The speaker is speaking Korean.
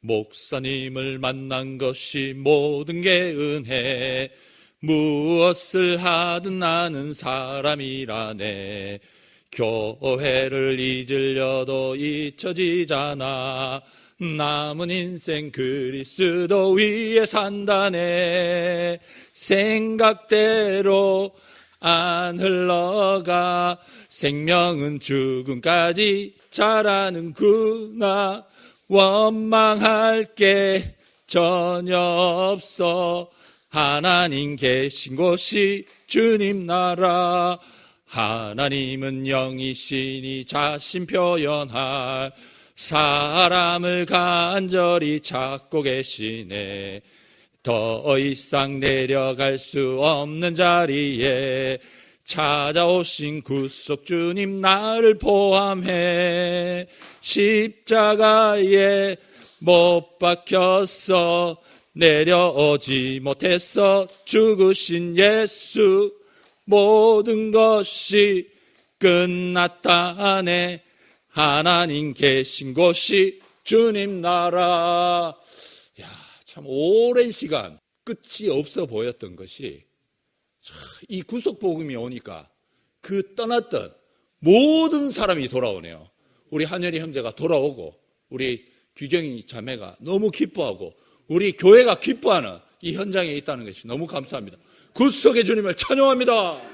목사님을 만난 것이 모든 게 은혜. 무엇을 하든 나는 사람이라네. 교회를 잊으려도 잊혀지잖아. 남은 인생 그리스도 위에 산다네. 생각대로 안 흘러가. 생명은 죽음까지 자라는구나. 원망할 게 전혀 없어. 하나님 계신 곳이 주님 나라. 하나님은 영이시니 자신 표현할 사람을 간절히 찾고 계시네. 더 이상 내려갈 수 없는 자리에 찾아오신 구속 주님 나를 포함해 십자가에 못 박혔어 내려오지 못했어 죽으신 예수 모든 것이 끝났다네 하나님 계신 곳이 주님 나라 야, 참 오랜 시간 끝이 없어 보였던 것이 참, 이 구속 복음이 오니까 그 떠났던 모든 사람이 돌아오네요. 우리 한열이 형제가 돌아오고 우리 규경이 자매가 너무 기뻐하고 우리 교회가 기뻐하는 이 현장에 있다는 것이 너무 감사합니다. 구속의 주님을 찬양합니다.